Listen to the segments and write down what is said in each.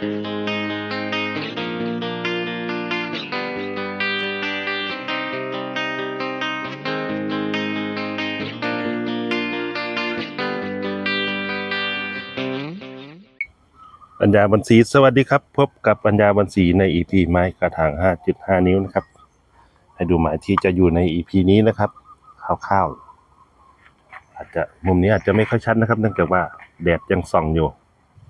ปัญญาบันสีสวัสดีครับ พบกับปัญญาบันสีใน EP ไม้กระถาง 5.5 นิ้วนะครับ ให้ดูหมายที่จะอยู่ใน EP นี้นะครับคร่าวๆอาจจะมุมนี้อาจจะไม่ค่อยชัดนะครับ เนื่องจากว่าแดดยังส่องอยู่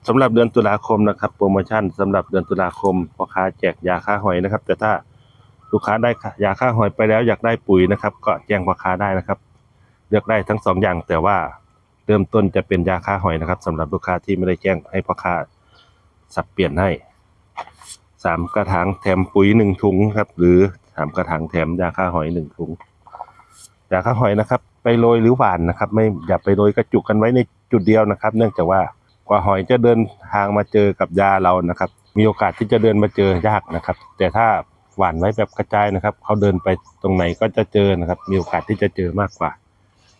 สำหรับเดือนตุลาคมนะครับโปรโมชั่นสำหรับเดือนตุลาคมพ่อค้าแจกยาฆ่าหอยนะครับ แต่ถ้าลูกค้าได้ยาฆ่าหอยไปแล้วอยากได้ปุ๋ยนะครับ ก็แจ้งพ่อค้าได้นะครับ เลือกได้ทั้งสองอย่างแต่ว่าเริ่มต้นจะเป็นยาฆ่าหอยนะครับสำหรับลูกค้าที่ไม่ได้แจ้งให้พ่อค้าสับเปลี่ยนให้สามกระถางแถมปุ๋ยหนึ่งถุงครับ หรือสามกระถางแถมยาฆ่าหอยหนึ่งถุงยาฆ่าหอยนะครับ ไปโรยหรือหวานนะครับ ไม่อย่าไปโรยกระจุกกันไว้ในจุดเดียวนะครับ เนื่องจากว่า ว่าหอยจะเดินทางมาเจอกับยาเรานะครับ มีโอกาสที่จะเดินมาเจอยากนะครับ แต่ถ้าหวานไว้แบบกระจายนะครับเขาเดินไปตรงไหนก็จะเจอนะครับ มีโอกาสที่จะเจอมากกว่า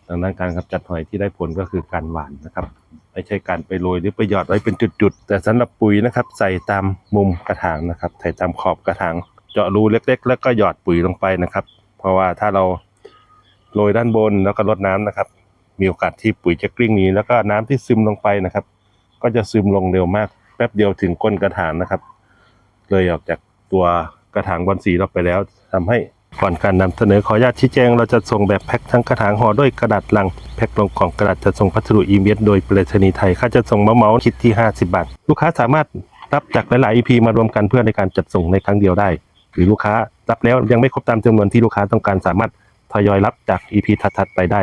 ดังนั้นการกำจัดหอยที่ได้ผลก็คือการหวานนะครับ ไม่ใช่การไปโรยหรือไปหยอดไว้เป็นจุดๆ แต่สำหรับปุ๋ยนะครับ ใส่ตามมุมกระถางนะครับใส่ตามขอบกระถาง เจาะรูเล็ก ๆ แล้วก็หยอดปุ๋ยลงไปนะครับ เพราะว่าถ้าเราโรยด้านบนแล้วก็รดน้ำนะครับ มีโอกาสที่ปุ๋ยจะกลิ้งหนีแล้วก็น้ำที่ซึมลงไปนะครับ ก็จะซึมลงเร็วมาก แป๊บเดียวถึงก้นกระถางนะครับ เลยออกจากตัวกระถางบอลสีเราไปแล้วทำให้ก่อนการนำเสนอขออนุญาตชี้แจง เราจะส่งแบบแพ็คทั้งกระถางห่อด้วยกระดาษลังแพ็คลงกล่องกระดาษจะส่งพัสดุอีเมลโดยไปรษณีย์ไทยค่าจะส่งมาเมาคิดที่ 50 บาท ลูกค้าสามารถรับจากหลายๆ EP มารวมกันเพื่อในการจัดส่งในครั้งเดียวได้ หรือลูกค้ารับแล้วยังไม่ครบตามจำนวนที่ลูกค้าต้องการสามารถทยอยรับจาก EP ถัดๆไปได้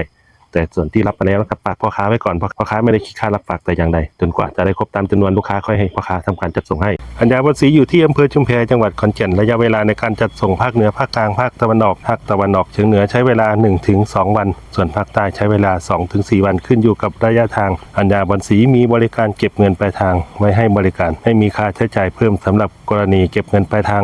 แต่ส่วนที่รับมาแล้วนะครับฝากพ่อค้าไว้ก่อนเพราะพ่อค้าไม่ได้คิดค่ารับฝากแต่อย่างใดจนกว่าจะได้ครบตามจำนวนลูกค้าค่อยให้พ่อค้าทำการจัดส่งให้อัญญาวัสีอยู่ที่อำเภอชุมแพจังหวัดขอนแก่นระยะเวลาในการจัดส่งภาคเหนือภาคกลางภาคตะวันออกภาคตะวันออกเฉียงเหนือใช้เวลา 1-2 วัน ส่วนภาคใต้ใช้เวลา 2-4 วันขึ้นอยู่กับระยะทาง อัญญาบันสีมีบริการเก็บเงินปลายทางไว้ให้บริการไม่มีค่าใช้จ่ายเพิ่มสำหรับกรณีเก็บเงินปลายทาง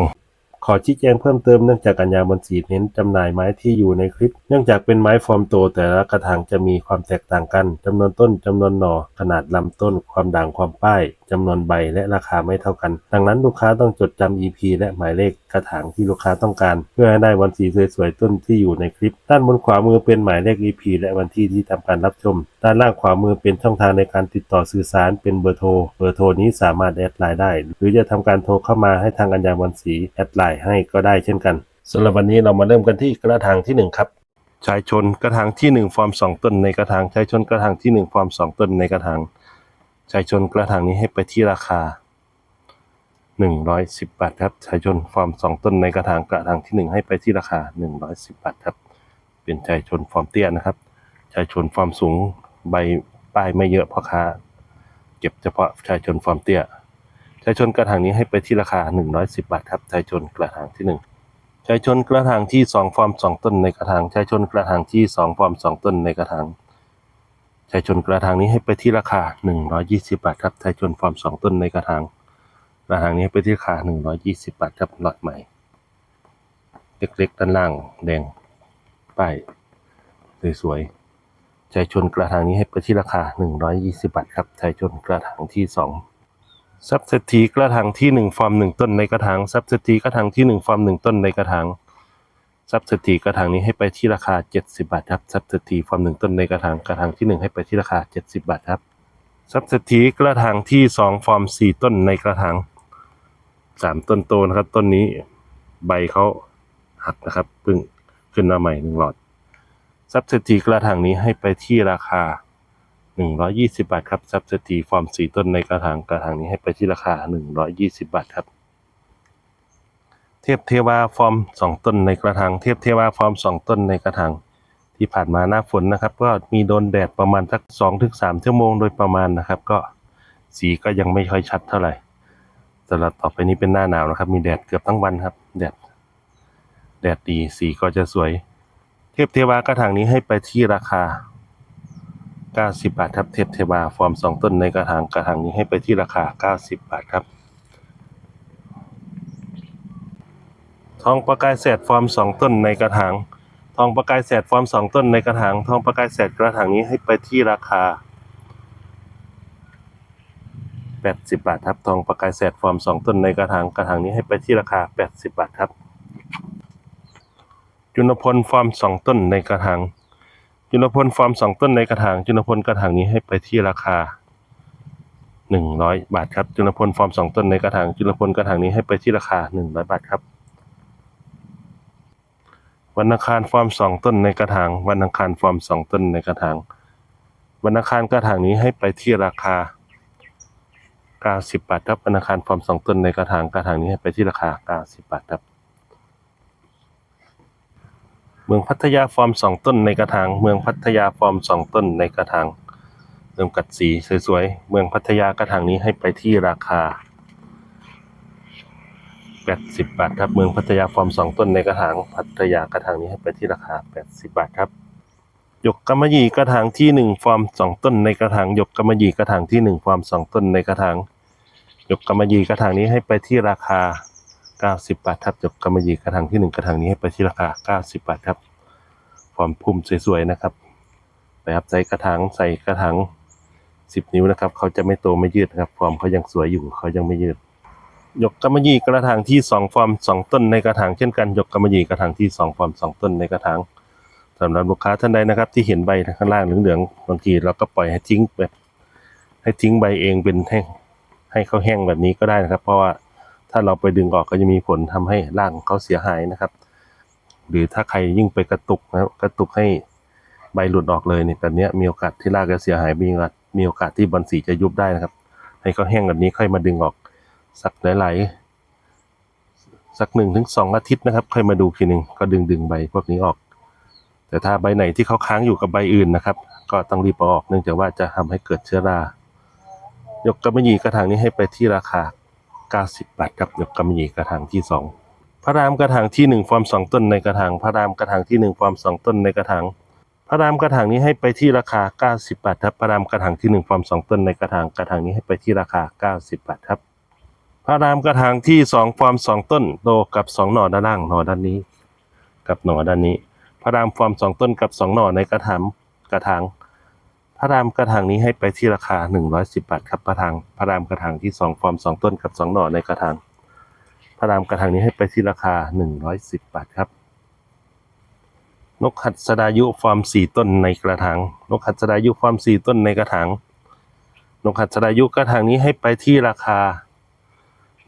ขอชี้แจงเพิ่มเติมเนื่องจากกัญญาบนสีเน้นจำหน่ายไม้ที่อยู่ในคลิป เนื่องจากเป็นไม้ฟอร์มโตแต่ละกระถางจะมีความแตกต่างกันจำนวนต้นจำนวนหน่อขนาดลำต้น ความด่างความป้าย จำนวนใบและราคาไม่เท่ากัน ดังนั้นลูกค้าต้องจดจำ EP และหมายเลขกระถางที่ลูกค้าต้องการ เพื่อให้ได้วันสีสวยๆต้นที่อยู่ในคลิป ด้านบนขวามือเป็นหมายเลข EP และวันที่ที่ทำการรับชม ด้านล่างขวามือเป็นช่องทางในการติดต่อสื่อสารเป็นเบอร์โทร เบอร์โทรนี้สามารถแอดไลน์ได้ หรือจะทำการโทรเข้ามาให้ทางอัญญาวันสีแอดไลน์ให้ก็ได้เช่นกันสำหรับวันนี้เรามาเริ่มกันที่กระถางที่หนึ่งครับชายชนกระถางที่หนึ่งฟอร์มสองต้นในกระถางชายชนกระถางที่หนึ่งฟอร์มสองต้นในกระถาง ชายชนกระถางนี้ให้ไปที่ราคาหนึ่งร้อยสิบบาทครับชายชนฟอร์มสองต้นในกระถางกระถางที่หนึ่งให้ไปที่ราคาหนึ่งร้อยสิบบาทครับเป็นชายชนฟอร์มเตี้ยนะครับชายชนฟอร์มสูงใบป้ายไม่เยอะพ่อค้า เก็บเฉพาะชายชนฟอร์มเตี้ยชายชนกระถางนี้ให้ไปที่ราคาหนึ่งร้อยสิบบาทครับชายชนกระถางที่หนึ่งชายชนกระถางที่สองฟอร์มสองต้นในกระถางชายชนกระถางที่สองฟอร์มสองต้นในกระถาง ยชนกระถางนี้ให้ไปที่ราคาหนึ่งร้อยี่สิบาทครับชายชนฟอร์มสองต้นในกระถางกระถางนี้ไปที่ราคาหนึ่งร้อยี่สิบาทครับหลอดใหม่ เล็กๆด้านล่างแดงป้ายสวยๆชายชนกระถางนี้ให้ไปที่ราคาหนึ่งร้อยี่สิบาทครับชายชนกระถางที่สองซับเศรษฐีกระถางที่หนึ่งฟอร์มหนึ่งต้นในกระถางซับเศรษฐีกระถางที่หนึ่งฟอร์มหนึ่งต้นในกระถาง ซับเศรษฐีกระถางนี้ให้ไปที่ราคาเจ็ดสิบาทครับซับเศรษฐีฟอร์มหนึ่งต้นในกระถางกระถางที่หนึ่งให้ไปที่ราคาเจ็ดสิบาทครับซับเศรษฐีกระถางที่สองฟอร์มสี่ต้นในกระถางสามต้นโตนะครับ ต้นนี้ใบเขาหักนะครับเพิ่งขึ้นมาใหม่หนึ่งหลอดซับเศรษฐีกระถางนี้ให้ไปที่ราคาหนึ่งร้อยยี่สิบาทครับซับสตีฟอร์มสี่ต้นในกระถางกระถางนี้ให้ไปที่ราคาหนึ่งร้อยยี่สิบาทครับ เทพเทวาฟอร์มสองต้นในกระถางเทพเทวาฟอร์มสองต้นในกระถางที่ผ่านมาหน้าฝนนะครับ ก็มีโดนแดดประมาณสักสองถึงสามชั่วโมงโดยประมาณนะครับ ก็สีก็ยังไม่ค่อยชัดเท่าไหร่สำหรับต่อไปนี้เป็นหน้าหนาวนะครับ มีแดดเกือบทั้งวันครับแดดแดดดีสีก็จะสวย เทพเทวากระถางนี้ให้ไปที่ราคา 90 บาทครับเทพเทวาฟอร์มสองต้นในกระถางกระถางนี้ให้ไปที่ราคา 90 บาทครับ ทองประกายแสดฟอร์มสองต้นในกระถาง ทองประกายแสดฟอร์มสองต้นในกระถาง ทองประกายแสดกระถางนี้ให้ไปที่ราคา80 บาทครับ ทองประกายแสดฟอร์ม2ต้นในกระถาง กระถางนี้ให้ไปที่ราคา 80 บาทครับ จุลพลฟอร์ม2ต้นในกระถาง จุลพลฟอร์ม2ต้นในกระถาง จุลพลกระถางนี้ให้ไปที่ราคา100 บาทครับ จุลพลฟอร์ม2ต้นในกระถาง จุลพลกระถางนี้ให้ไปที่ราคา 100 บาทครับ วันอังคารฟอร์ม2ต้นในกระถาง วันอังคารฟอร์ม2ต้นในกระถาง วันอังคารกระถางนี้ให้ไปที่ราคา 90 บาทครับวันอังคารฟอร์ม2ต้นในกระถางกระถางนี้ให้ไปที่ราคา 90 บาทครับ เมืองพัทยาฟอร์ม2ต้นในกระถาง เมืองพัทยาฟอร์ม2ต้นในกระถางเริ่มกัดสีสวยๆ เมืองพัทยากระถางนี้ให้ไปที่ราคา 80 บาทครับ เมืองพัทยาฟอร์ม 2 ต้นในกระถางพัทยากระถางนี้ให้ไปที่ราคา 80 บาทครับหยกกำมะหยี่กระถางที่ 1 ฟอร์ม 2 ต้นในกระถางหยกกำมะหยี่กระถางที่ 1 ฟอร์ม 2 ต้นในกระถางหยกกำมะหยี่กระถางนี้ให้ไปที่ราคา 90 บาทครับหยกกำมะหยี่กระถางที่ 1 กระถางนี้ให้ไปที่ราคา 90 บาทครับฟอร์มพุ่มสวยๆนะครับนะครับใส่กระถางใส่กระถาง10 นิ้วนะครับเขาจะไม่โตไม่ยืดนะครับฟอร์มเขายังสวยอยู่เขายังไม่ยืด ยกกำมะหยี่กระถางที่สองฟอร์มสองต้นในกระถางเช่นกันหยกกำมะหยี่กระถางที่สองฟอร์มสองต้นในกระถางสำหรับลูกค้าท่านใดนะครับ ที่เห็นใบข้างล่างเหลืองๆบางทีเราก็ปล่อยให้ทิ้งแบบ ให้ทิ้งใบเองเป็นให้งให้เขาแห้งแบบนี้ก็ได้นะครับ เพราะว่าถ้าเราไปดึงออกก็จะมีผลทำให้ร่างเขาเสียหายนะครับ หรือถ้าใครยิ่งไปกระตุกนะครับกระตุกให้ใบหลุดออกเลยเนี่ยแบบนี้มีโอกาสที่รากจะเสียหายมีโอกาสมีโอกาสที่บอลสีจะยุบได้นะครับ ให้เขาแห้งแบบนี้ค่อยมาดึงออก สักหลายๆ สักหนึ่งถึงสองอาทิตย์นะครับค่อยมาดูทีหนึ่งก็ดึงดึงใบพวกนี้ออก แต่ถ้าใบไหนที่เขาค้างอยู่กับใบอื่นนะครับ ก็ต้องรีบอออกเนื่องจากว่าจะทำให้เกิดเชื้อรายกกำมะหยี่กระถางนี้ให้ไปที่ราคา 90 บาทครับยกกำมะหยี่กระถางที่สองพระรามกระถางที่หนึ่งฟอร์มสองต้นในกระถาง พระรามกระถางที่หนึ่งฟอร์มสองต้นในกระถาง พระรามกระถางนี้ให้ไปที่ราคา 90 บาทครับ พระรามกระถางที่หนึ่งฟอร์มสองต้นในกระถาง กระถางนี้ให้ไปที่ราคา 90 บาทครับ พระรามกระถางที่สองฟอร์มสองต้นโตกับสองหน่อด้านล่างหน่อด้านนี้ กับหน่อด้านนี้ พระรามฟอร์มสองต้นกับสองหน่อในกระถางกระถางพระรามกระถางนี้ให้ไปที่ราคาหนึ่งร้อยสิบบาทครับพระรามพระรามกระถางที่สองฟอร์มสองต้นกับสองหน่อในกระถางพระรามกระถางนี้ให้ไปที่ราคาหนึ่งร้อยสิบบาทครับ นกหัดสดายุฟอร์มสี่ต้นในกระถางนกหัดสดายุฟอร์มสี่ต้นในกระถางนกหัดสดายุกระถางนี้ให้ไปที่ราคา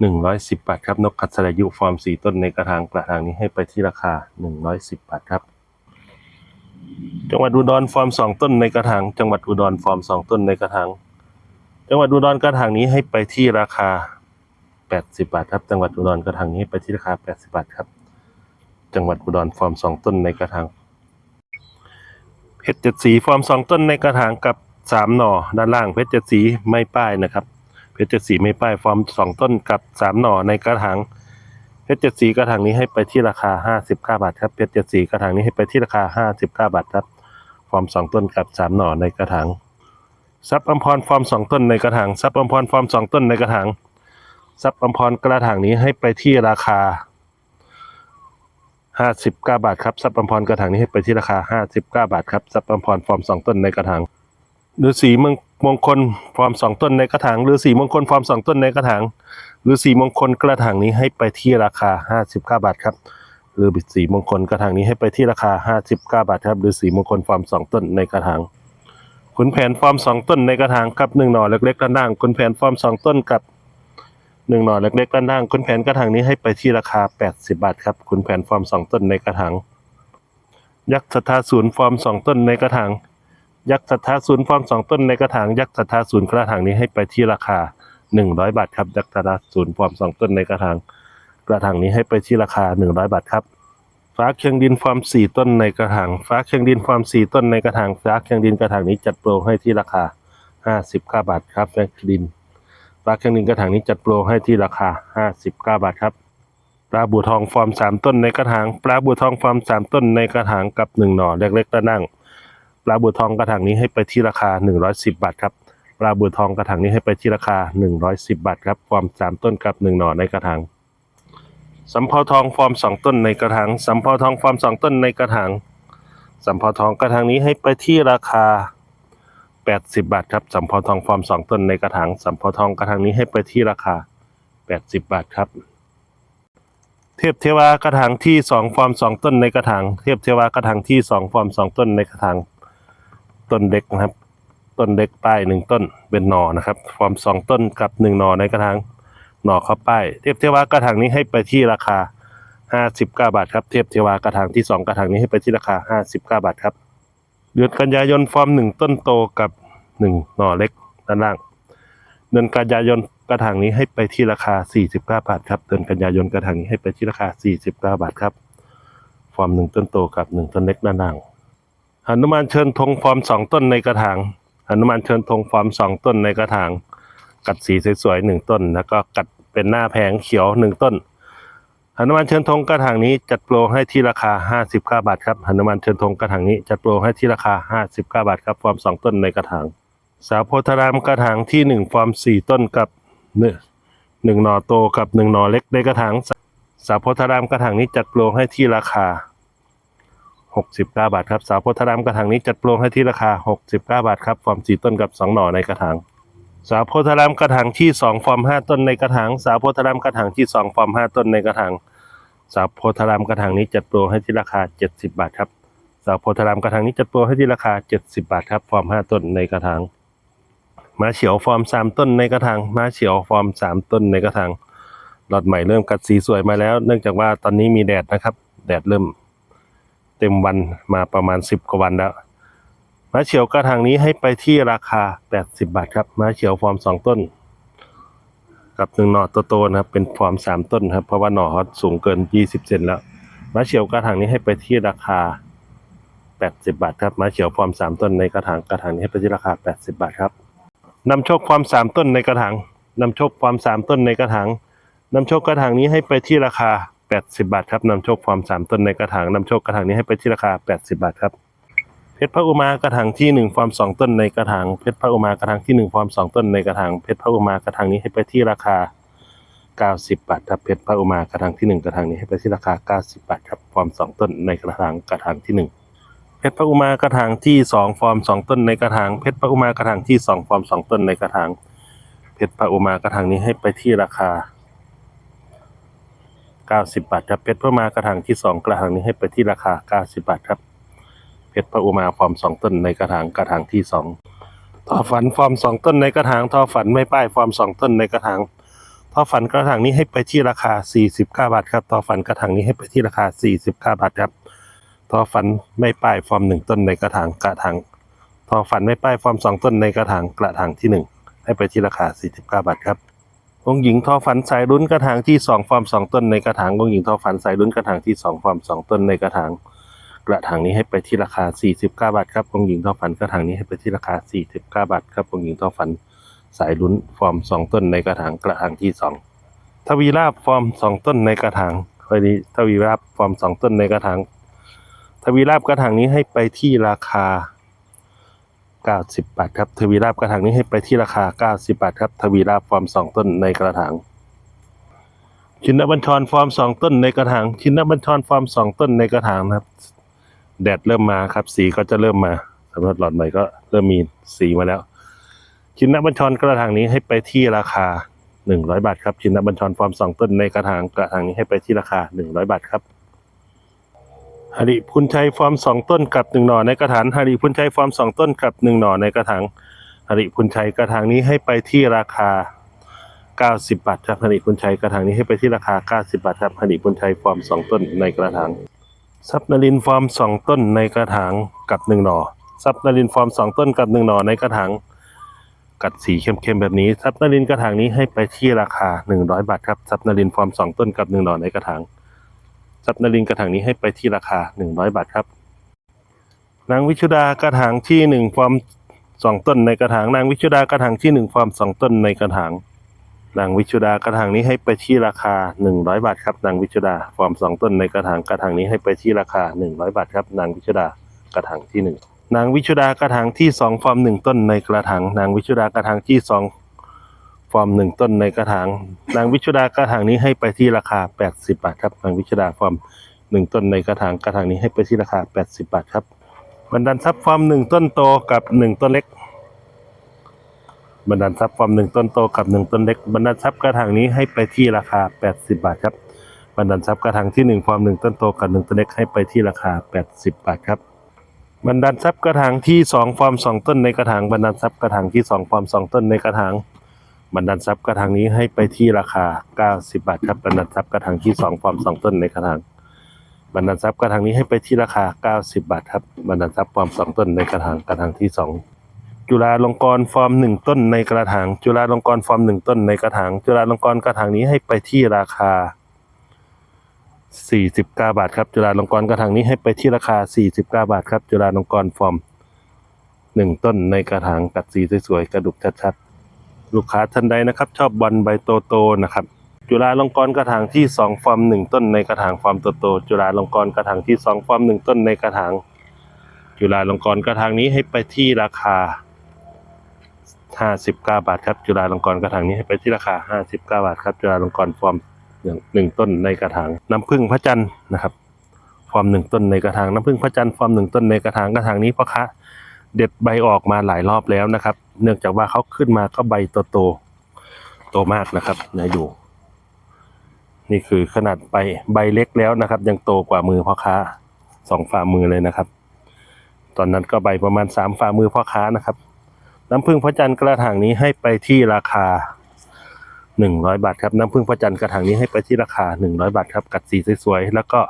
หนึ่งร้อยสิบบาทครับ นกขัดสลายุฟอร์มสี่ต้นในกระถางกระถางนี้ให้ไปที่ราคาหนึ่งร้อยสิบบาทครับ จังหวัดอุดรฟอร์มสองต้นในกระถาง จังหวัดอุดรฟอร์มสองต้นในกระถาง จังหวัดอุดรกระถางนี้ให้ไปที่ราคาแปดสิบบาทครับ จังหวัดอุดรกระถางนี้ไปที่ราคาแปดสิบบาทครับ จังหวัดอุดรฟอร์มสองต้นในกระถาง เพชรเจ็ดสีฟอร์มสองต้นในกระถางกับสามหน่อ ด้านล่างเพชรเจ็ดสีไม่ป้ายนะครับ เพชรเจ็ดสีไม่ป้ายฟอร์มสองต้นกับสามหน่อในกระถางเพชรเจ็ดสีกระถางนี้ให้ไปที่ราคาห้าสิบเก้าบาทครับเพชรเจ็ดสีกระถางนี้ให้ไปที่ราคาห้าสิบเก้าบาทครับฟอร์มสองต้นกับสามหน่อในกระถางซับอัมพรฟอร์มสองต้นในกระถางซับอัมพรฟอร์มสองต้นในกระถางซับอัมพรกระถางนี้ให้ไปที่ราคาห้าสิบเก้าบาทครับซับอัมพรกระถางนี้ให้ไปที่ราคาห้าสิบเก้าบาทครับซับอัมพรฟอร์มสองต้นในกระถางหรือสีมง มงคลฟอร์มสองต้นในกระถางหรือสีมงคลฟอร์มสองต้นในกระถางหรือสีมงคลกระถางนี้ให้ไปที่ราคาห้าสิบเก้าบาทครับหรือสีมงคลกระถางนี้ให้ไปที่ราคาห้าสิบเก้าบาทครับหรือสีมงคลฟอร์มสองต้นในกระถางขุนแผนฟอร์มสองต้นในกระถางกับหนึ่งหน่อเล็กๆด้านล่างขุนแผนฟอร์มสองต้นกับหนึ่งหน่อเล็กๆด้านล่างขุนแผนกระถางนี้ให้ไปที่ราคาแปดสิบบาทครับขุนแผนฟอร์มสองต้นในกระถางยักษ์สถาศูนย์ฟอร์มสองต้นในกระถาง ยักษ์ศรัทธาศูนย์ฟอร์มสองต้นในกระถางยักษ์ศรัทธาศูนย์กระถางนี้ให้ไปที่ราคาหนึ่งร้อยบาทครับยักษ์ศรัทธาศูนย์ฟอร์มสองต้นในกระถางกระถางนี้ให้ไปที่ราคาหนึ่งร้อยบาทครับฟ้าเคียงดินฟอร์มสี่ต้นในกระถางฟ้าเคียงดินฟอร์มสี่ต้นในกระถางฟ้าเคียงดินกระถางนี้จัดโปรให้ที่ราคาห้าสิบเก้าบาทครับฟ้าเคียงดินฟ้าเคียงดินกระถางนี้จัดโปรให้ที่ราคาห้าสิบเก้าบาทครับปลาบูทองฟอร์มสามต้นในกระถางปลาบูทองฟอร์มสามต้นในกระถางกับหนึ่งหน่อเล็กๆด้านล่ง ปลาบัวทองกระถางนี้ให้ไปที่ราคา 110 บาทครับปลาบัวทองกระถางนี้ให้ไปที่ราคา 110 บาทครับฟอร์มสามต้นกับหนึ่งหน่อในกระถางสำเภาทองฟอร์มสองต้นในกระถางสำเภาทองฟอร์มสองต้นในกระถางสำเภาทองกระถางนี้ให้ไปที่ราคาแปดสิบบาทครับสัมพอทองฟอร์มสองต้นในกระถางสัมพอทองกระถางนี้ให้ไปที่ราคาแปดสิบบาทครับ เทพเทวากระถางที่สองฟอร์มสองต้นในกระถางเทพเทวากระถางที่สองฟอร์มสองต้นในกระถาง ต้นเล็กนะครับ ต้นเล็กป้ายหนึ่งต้นเป็นหนอนะครับฟอร์มสองต้นกับหนึ่งหนอในกระถางหนอเข้าป้ายเทพเทวากระถางนี้ให้ไปที่ราคาห้าสิบเก้าบาทครับเทพเทวากระถางที่สองกระถางนี้ให้ไปที่ราคาห้าสิบเก้าบาทครับเดือนกันยายนฟอร์มหนึ่งต้นโตกับหนึ่งหนอเล็กด้านล่างเดือนกันยายนกระถางนี้ให้ไปที่ราคา 49 บาทครับ เดือนกันยายนกระถางนี้ให้ไปที่ราคา 49 บาทครับ ฟอร์มหนึ่งต้นโตกับหนึ่งต้นเล็กด้านล่าง หนุมานเชิญธงฟอร์มสองต้นในกระถางหนุมานเชิญธงฟอร์มสองต้นในกระถาง กัดสีสวยๆหนึ่งต้น แล้วก็กัดเป็นหน้าแผงเขียวหนึ่งต้นหนุมานเชิญธงกระถางนี้จัดโปรให้ที่ราคา 59 บาทครับหนุมานเชิญธงกระถางนี้จัดโปรให้ที่ราคา 59 บาทครับฟอร์มสองต้นในกระถาง สาวโพธารามกระถางที่หนึ่งฟอร์มสี่ต้นกับหนึ่งหนึ่งนอโตกับหนึ่งหน่อเล็กในกระถางสสาวโพธารามกระถางนี้จัดโปรให้ที่ราคา หกสิบเก้าบาทครับ สาวโพธารามกระถางนี้จัดโปรให้ที่ราคาหกสิบเก้าบาทครับฟอร์มสี่ต้นกับสองหน่อในกระถาง สาวโพธารามกระถางที่สองฟอร์มห้าต้นในกระถาง สาวโพธารามกระถางที่สองฟอร์มห้าต้นในกระถาง สาวโพธารามกระถางนี้จัดโปรให้ที่ราคาเจ็ดสิบบาทครับ สาวโพธารามกระถางนี้จัดโปรให้ที่ราคาเจ็ดสิบบาทครับ ฟอร์มห้าต้นในกระถาง มาเฉียวฟอร์มสามต้นในกระถาง มาเฉียวฟอร์มสามต้นในกระถาง หลอดใหม่เริ่มกัดสีสวยมาแล้ว เนื่องจากว่าตอนนี้มีแดดนะครับ แดดเริ่ม เต็มวันมาประมาณสิบกว่าวันแล้วม้าเฉียวกระถางนี้ให้ไปที่ราคาแปดสิบาทครับม้าเฉียวฟอร์มสองต้น กับหนึ่งหน่อโตๆนะครับ เป็นฟอร์มสามต้นครับ เพราะว่าหน่อเขาสูงเกินยี่สิบเซนแล้วม้าเฉียวกระถางนี้ให้ไปที่ราคาแปดสิบาทครับม้าเฉียวฟอร์มสามต้นในกระถางกระถางนี้ให้ไปที่ราคาแปดสิบาทครับนำโชคความสามต้นในกระถางนำโชคความสามต้นในกระถางนำโชคกระถางนี้ให้ไปที่ราคา 80 บาทครับนำโชคความสามต้นในกระถางนำโชคกระถางนี้ให้ไปที่ราคา 80 บาทครับเพชรพระอุมากระถางที่หนึ่งฟอร์มสองต้นในกระถางเพชรพระอุมากระถางที่หนึ่งฟอร์มสองต้นในกระถางเพชรพระอุมากระถางนี้ให้ไปที่ราคา90 บาทครับเพชรพระอุมากระถางที่หนึ่งกระถางนี้ให้ไปที่ราคา 90 บาทครับฟอร์มสองต้นในกระถางกระถางที่หนึ่งเพชรพระอุมากระถางที่สองฟอร์มสองต้นในกระถางเพชรพระอุมากระถางที่สองฟอร์มสองต้นในกระถางเพชรพระอุมากระถางนี้ให้ไปที่ราคา 90 บาทครับเพชรพระมากระถางที่สองกระถางนี้ให้ไปที่ราคา 90 บาทครับเพชรพระอุมาฟอร์มสองต้นในกระถางกระถางที่สองทอฝันฟอร์มสองต้นในกระถางทอฝันไม่ป้ายฟอร์มสองต้นในกระถางทอฝันกระถางนี้ให้ไปที่ราคา 49 บาทครับทอฝันกระถางนี้ให้ไปที่ราคา 49 บาทครับทอฝันไม่ป้ายฟอร์มหนึ่งต้นในกระถางกระถางทอฝันไม่ป้ายฟอร์มสองต้นในกระถางกระถางที่หนึ่งให้ไปที่ราคา 49 บาทครับ องหญิงทอฝันสายลุ้นกระถางที่สองฟอร์มสองต้นในกระถางองหญิงทอฝันสายลุ้นกระถางที่สองฟอร์มสองต้นในกระถางกระถางนี้ให้ไปที่ราคา 49 บาทครับองหญิงทอฝันกระถางนี้ให้ไปที่ราคา 49 บาทครับองหญิงทอฝันสายลุ้นฟอร์มสองต้นในกระถางกระถางที่สองทวีราบฟอร์มสองต้นในกระถางวันนี้ทวีราบฟอร์มสองต้นในกระถางทวีราบกระถางนี้ให้ไปที่ราคา 90 บาทครับทวีราบกระถางนี้ให้ไปที่ราคา 90 บาทครับทวีราบฟอร์มสองต้นในกระถางชินบัญชรฟอร์มสองต้นในกระถางชินบัญชรฟอร์มสองต้นในกระถางนะครับ แดดเริ่มมาครับ สีก็จะเริ่มมาสำหรับหลอดใหม่ก็เริ่มมีสีมาแล้ว ชินบัญชรกระถางนี้ให้ไปที่ราคา 100 บาทครับชินบัญชรฟอร์มสองต้นในกระถางกระถางนี้ให้ไปที่ราคา 100 บาทครับ หริพุนชัยฟอร์มสองต้นกับหนึ่งหน่อในกระถางหริพุนชัยฟอร์มสองต้นกับหนึ่งหน่อในกระถางหริพุนชัยกระถางนี้ให้ไปที่ราคา90 บาทครับหริพุนชัยกระถางนี้ให้ไปที่ราคา 90 บาทครับหริพุนชัยฟอร์มสองต้นในกระถางซับนารินฟอร์มสองต้นในกระถางกับหนึ่งหน่อซับนารินฟอร์มสองต้นกับหนึ่งหน่อในกระถางกัดสีเข้มๆแบบนี้ซับนารินกระถางนี้ให้ไปที่ราคา 100 บาทครับซับนารินฟอร์มสองต้นกับหนึ่งหน่อในกระถาง ซับนารินกระถางนี้ให้ไปที่ราคา 100 บาทครับนางวิชุดากระถางที่หนึ่งฟอร์มสองต้นในกระถางนางวิชุดากระถางที่หนึ่งฟอร์มสองต้นในกระถางนางวิชุดากระถางนี้ให้ไปที่ราคา 100 บาทครับนางวิชุดาฟอร์มสองต้นในกระถางกระถางนี้ให้ไปที่ราคา 100 บาทครับนางวิชุดากระถางที่หนึ่งนางวิชุดากระถางที่สองฟอร์มหนึ่งต้นในกระถางนางวิชุดากระถางที่สอง ฟอร์มหนึ่งต้นในกระถาง นางวิชุดากระถางนี้ให้ไปที่ราคา 80 บาทครับ นางวิชุดาฟอร์มหนึ่งต้นในกระถางกระถางนี้ให้ไปที่ราคา 80 บาทครับบันดันซับฟอร์มหนึ่งต้นโตกับหนึ่งต้นเล็กบรรดาลทรัพย์ฟอร์มหนึ่งต้นโตกับหนึ่งต้นเล็กบรรดาลทรัพย์กระถางนี้ให้ไปที่ราคา 80 บาทครับบรรดาลทรัพย์กระถางที่หนึ่งฟอร์มหนึ่งต้นโตกับหนึ่งต้นเล็กให้ไปที่ราคา 80 บาทครับบรรดาลทรัพย์กระถางที่สองฟอร์มสองต้นในกระถางบรรดาลทรัพย์กระถางที่สองฟอร์มสองต้นในกระถาง บรรดาลทรัพย์กระถางนี้ให้ไปที่ราคา 90 บาทครับบรรดาลทรัพย์กระถางที่สองฟอร์มสองต้นในกระถางบรรดาลทรัพย์กระถางนี้ให้ไปที่ราคา 90 บาทครับบรรดาลทรัพย์ฟอร์มสองต้นในกระถางกระถางที่สองจุฬาลงกรณ์ฟอร์มหนึ่งต้นในกระถาง จุฬาลงกรณ์ฟอร์มหนึ่งต้นในกระถาง จุฬาลงกรณ์กระถางนี้ให้ไปที่ราคา 49 บาทครับ จุฬาลงกรณ์กระถางนี้ให้ไปที่ราคา 49 บาทครับ จุฬาลงกรณ์ฟอร์มหนึ่งต้นในกระถางกัดสีสวยๆกระดุกชัดๆ ลูกค้าท่านใดนะครับ ชอบบอลใบโตๆนะครับ จุฬาลงกรณ์กระถางที่สองฟอร์มหนึ่งต้นในกระถางฟอร์มโตๆจุฬาลงกรณ์กระถางที่สองฟอร์มหนึ่งต้นในกระถาง จุฬาลงกรณ์กระถางนี้ให้ไปที่ราคา 59 บาทครับจุฬาลงกรณ์กระถางนี้ให้ไปที่ราคา 59 บาทครับจุฬาลงกรณ์ฟอร์มหนึ่งหนึ่งต้นในกระถางน้ำผึ้งพระจันทร์นะครับ ฟอร์มหนึ่งต้นในกระถางน้ำผึ้งพระจันทร์ฟอร์มหนึ่งต้นในกระถางกระถางนี้พ่อค้า เด็ดใบออกมาหลายรอบแล้วนะครับ เนื่องจากว่าเขาขึ้นมาก็ใบโตโตๆโตมากนะครับนายดู นี่คือขนาดใบใบเล็กแล้วนะครับ ยังโตกว่ามือพ่อค้าสองฝ่ามือเลยนะครับ ตอนนั้นก็ใบประมาณสามฝ่ามือพ่อค้านะครับ น้ำผึ้งพระจันทร์กระถางนี้ให้ไปที่ราคาหนึ่งร้อยบาทครับ น้ำผึ้งพระจันทร์กระถางนี้ให้ไปที่ราคาหนึ่งร้อยบาทครับกัดสีสวยๆแล้วก็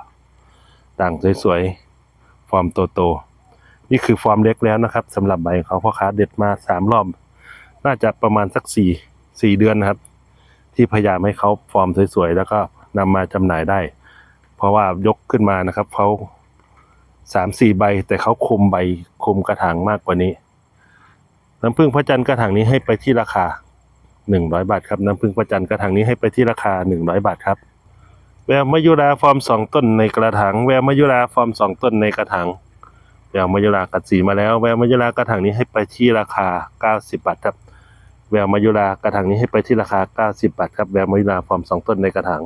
ด่างสวยๆฟอร์มโตๆ นี่คือฟอร์มเล็กแล้วนะครับสำหรับใบของเขาพ่อค้าเด็ดมาสามรอบ น่าจะประมาณสักสี่สี่เดือนนะครับ ที่พยายามให้เขาฟอร์มสวยๆแล้วก็นำมาจำหน่ายได้ เพราะว่ายกขึ้นมานะครับเขาสามสี่ใบ แต่เขาคุมใบคุมกระถางมากกว่านี้ น้ำผึ้งพระจันทร์กระถางนี้ให้ไปที่ราคา100บาทครับน้ำผึ้งพระจันทร์กระถางนี้ให้ไปที่ราคา100บาทครับแววมายุราฟอร์ม2ต้นในกระถางแววมายุราฟอร์ม2ต้นในกระถาง ววมายุรากัดสีมาแล้ว แววมายุรากระถางนี้ให้ไปที่ราคา 90 บาทครับ แววมายุรากระถางนี้ให้ไปที่ราคา 90 บาทครับ แววมายุราฟอร์ม2ต้นในกระถาง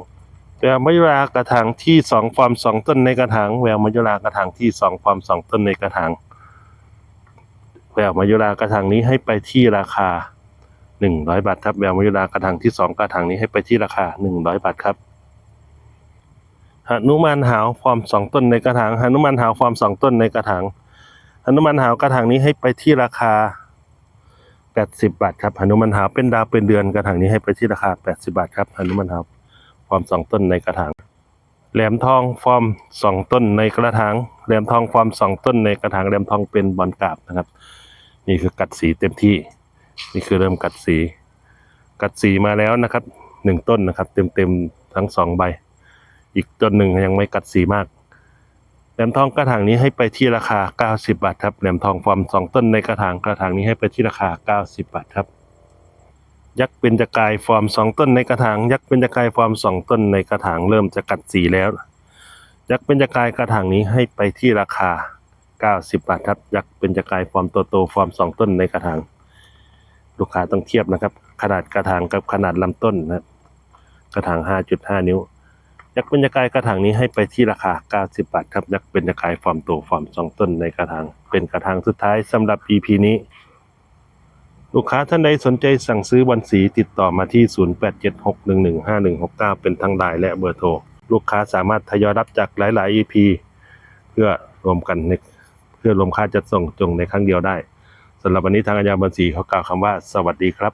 แววมายุรากระถางที่2ฟอร์ม2ต้นในกระถาง แววมายุรากระถางที่2ฟอร์ม2ต้นในกระถาง แววมายุรากระถางนี้ให้ไปที่ราคา 100 บาทครับ แววมายุรากระถางที่2กระถางนี้ให้ไปที่ราคา 100 บาทครับ นุมานหาวฟอร์ม2ต้นในกระถางหนุมานหาวฟอร์ม2ต้นในกระถางหนุมานหาวกระถางนี้ให้ไปที่ราคา 80 บาทครับหนุมานหาวเป็นดาวเป็นเดือนกระถางนี้ให้ไปที่ราคา 80 บาทครับหนุมานหาวฟอร์ม2ต้นในกระถางแหลมทองฟอร์ม2ต้นในกระถางแหลมทองฟอร์ม2ต้นในกระถางแหลมทองเป็นบอลกราบนะครับ นี่คือกัดสีเต็มที่ นี่คือเริ่มกัดสี กัดสีมาแล้วนะครับหนึ่งต้นนะครับ เต็มเต็มทั้งสองใบ อีกต้นหนึ่งยังไม่กัดสีมากแหลมทองกระถางนี้ให้ไปที่ราคา 90 บาทครับแหลมทองฟอร์ม2ต้นในกระถางกระถางนี้ให้ไปที่ราคา 90 บาทครับ ยักษ์เป็นจกายฟอร์ม2ต้นในกระถาง ยักษ์เป็นจกายฟอร์ม2ต้นในกระถางเริ่มจะกัดสีแล้ว ยักษ์เป็นจกายกระถางนี้ให้ไปที่ราคา 90 บาทครับ ยักษ์เป็นจกายฟอร์มโตโตฟอร์ม2ต้นในกระถาง ลูกค้าต้องเทียบนะครับ ขนาดกระถางกับขนาดลำต้นนะครับกระถาง 5.5 นิ้ว ยักษ์เป็นจกายกระถางนี้ให้ไปที่ราคา 90 บาทครับยักษ์เป็นจกายฟอร์มโตฟอร์ม2ต้นในกระถางเป็นกระถางสุดท้ายสำหรับ EP นี้ ลูกค้าท่านใดสนใจสั่งซื้อบอลสีติดต่อมาที่ 0876115169 เป็นทางไลน์และเบอร์โทร ลูกค้าสามารถทยอยรับจากหลาย ๆ EP เพื่อรวมกันในเพื่อรวมค่าจัดส่งจงในครั้งเดียวได้สำหรับวันนี้ทางอาญาบอลสีเขากล่าวคำว่า สวัสดีครับ